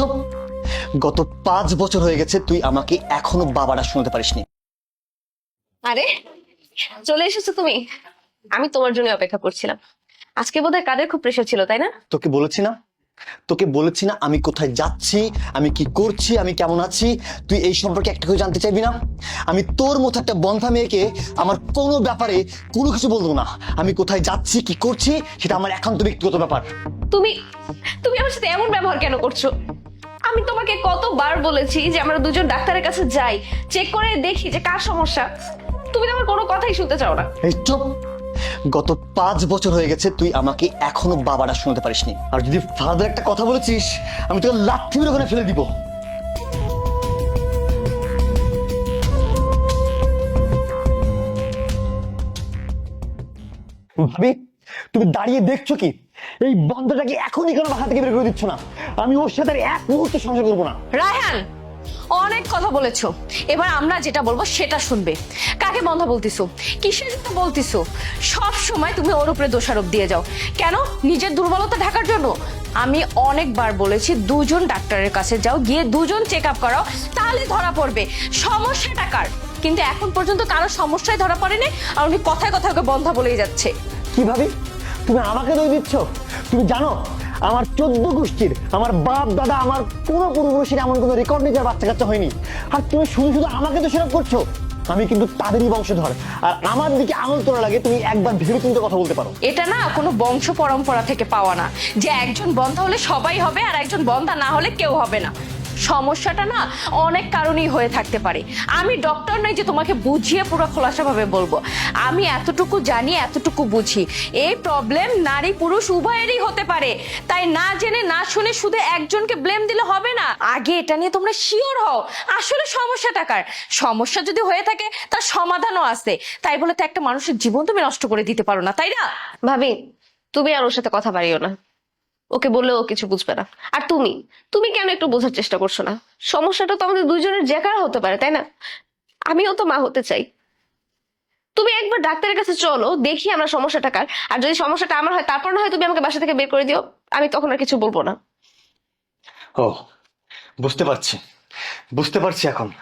চুপ গত পাঁচ বছর হয়ে গেছে তুই আমাকে এখনও বাবাটা শুনতে পারিসনি। আরে চলে এসেছ তুমি? আমি তোমার জন্য অপেক্ষা করছিলাম। আজকে বোধহয় কাদের খুব প্রেশার ছিল তাই না? তোকে বলেছি না? তোকে বলেছি না আমি কোথায় যাচ্ছি আমি কি করছি আমি কেমন আছি? তুই এই সম্পর্কে একটা জানতে চাইবি না? আমি তোর মতো একটা বন্ধা মেয়েকে আমার কোনো ব্যাপারে কোনো কিছু বলব না। আমি কোথায় যাচ্ছি কি করছি সেটা আমার একান্ত ব্যক্তিগত ব্যাপার। তুমি তুমি আমার সাথে এমন ব্যবহার কেন করছ? আমি তোমাকে কতবার বলেছি যে আমরা দুজন ডাক্তারের কাছে যাই চেক করে দেখি যে কার সমস্যা। তুমি তো আমার কোনো কথাই শুনতে চাও না। এই চুপ! গত পাঁচ বছর হয়ে গেছে তুই আমাকে এখনও বাবাটা শুনতে পারিসনি। আর যদি ফার্দার একটা কথা বলেছিস আমি তোকে লাথি মেরে ওখানে ফেলে দিব। ভাবি তুমি দাঁড়িয়ে দেখছ কি? এই বন্ধটাকে এখনই কেন বাসা থেকে বের করে দিচ্ছ না? আমি ওর সাথে আর এক মুহূর্তে সংসার করব না। রায়হান অনেক কথা বলেছ। এবার আমরা যেটা বলব সেটা শুনবে। কাকে বন্ধ বলতিছো? কিসের জন্য বলতিছো? সব সময় তুমি ওর উপরে দোষারোপ দিয়ে যাও। কেন? নিজের দুর্বলতা ঢাকার জন্য। আমি অনেকবার বলেছি দুজন ডাক্তারের কাছে যাও গিয়ে দুজন চেক আপ করাও তাহলে ধরা পড়বে। সমস্যা টাকার কিন্তু এখন পর্যন্ত কারও সমস্যায় ধরা পড়েনি আর উনি কথায় কথায় ওকে বন্ধ বলেই যাচ্ছে। কি ভাবি? তুমি আমাকে দই দিচ্ছ? তুমি জানো, আমার চোদ্দ গোষ্ঠীর, আমার বাপ, দাদা, আমার কোনো পূর্বপুরুষের এমন কোনো রেকর্ড নেই যার বাচ্চা কাচ্চা হয়নি। আর তুমি শুধু শুধু আমাকে সেরকম করছ। আমি কিন্তু তাদেরই বংশধর। আর আমার দিকে আঙুল তোলা লাগে, তুমি একবার ভেবে চিন্তে কথা বলতে পারো। এটা না কোনো বংশ পরম্পরা থেকে পাওয়া না। যে একজন বন্ধা হলে সবাই হবে আর একজন বন্ধা না হলে কেউ হবে না। সমস্যাটা না অনেক কারণেই হয়ে থাকতে পারে। আমি ডক্টর নই যে তোমাকে বুঝিয়ে পুরো খোলাসাভাবে বলব। আমি এতটুকু জানি, এতটুকু বুঝি। এই প্রবলেম নারী পুরুষ উভয়েরই হতে পারে। তাই না জেনে, না শুনে শুধু একজনকে ব্লেম দিলে হবে না। আগে এটা নিয়ে তোমরা শিওর হও, আসলে সমস্যা টাকার সমস্যা যদি হয়ে থাকে, তার সমাধানও আছে। তাই বলে তো একটা মানুষের জীবন তুমি নষ্ট করে দিতে পারো না, তাই না? ভাবি, তুমি আর ওর সাথে কথা বাড়িও না। ওকে বললে ও কিছু বুঝবে না। আর তুমি? তুমি কেন একটু বোঝার চেষ্টা করছ না? সমস্যাটা তো আমাদের দুজনের জেকার হতে পারে, তাই না? আমিও তো মা হতে চাই। তুমি একবার ডাক্তারের কাছে চলো, দেখি আমরা সমস্যাটা কার। আর যদি সমস্যাটা আমার হয়, তারপর না হয় তুমি আমাকে বাসা থেকে বের করে দিও। আমি তখন আর কিছু বলব না। ও, বুঝতে পারছি। বুঝতে পারছি এখন।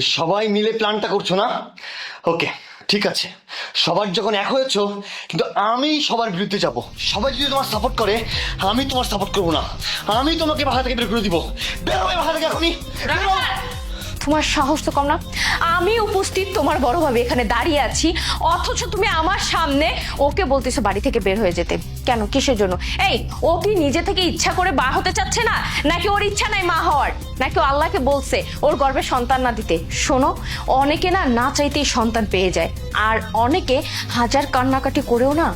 সবাই মিলে প্ল্যানটা করছ না? ওকে, ঠিক আছে। সবার যখন এক হয়েছ, কিন্তু আমি সবার বিরুদ্ধে যাব। সবাই যদি তোমার সাপোর্ট করে, আমি তোমার সাপোর্ট করব না। আমি তোমাকে ভাষা থেকে বের করে দিব। বের হবে বাসা থেকে এখনই। তোমার সাহস তো কম না। আমি উপস্থিত তোমার বড় ভাবে এখানে দাঁড়িয়ে আছি, অথচ তুমি আমার সামনে ওকে বলতেছো বাড়ি থেকে বের হয়ে যেতে। কেন? কিসের জন্য? এই, ও কি নিজে থেকে ইচ্ছা করে মা হতে চাচ্ছে না? নাকি ওর ইচ্ছা নাই মা হওয়ার? নাকি আল্লাহকে বলছে ওর গর্বে সন্তান না দিতে? শোনো, অনেকে না না চাইতেই সন্তান পেয়ে যায়, আর অনেকে হাজার কান্নাকাটি করেও না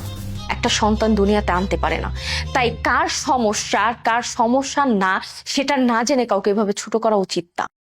একটা সন্তান দুনিয়াতে আনতে পারে না। তাই কার সমস্যা কার সমস্যা না, সেটা না জেনে কাউকে এভাবে ছোট করা উচিত না।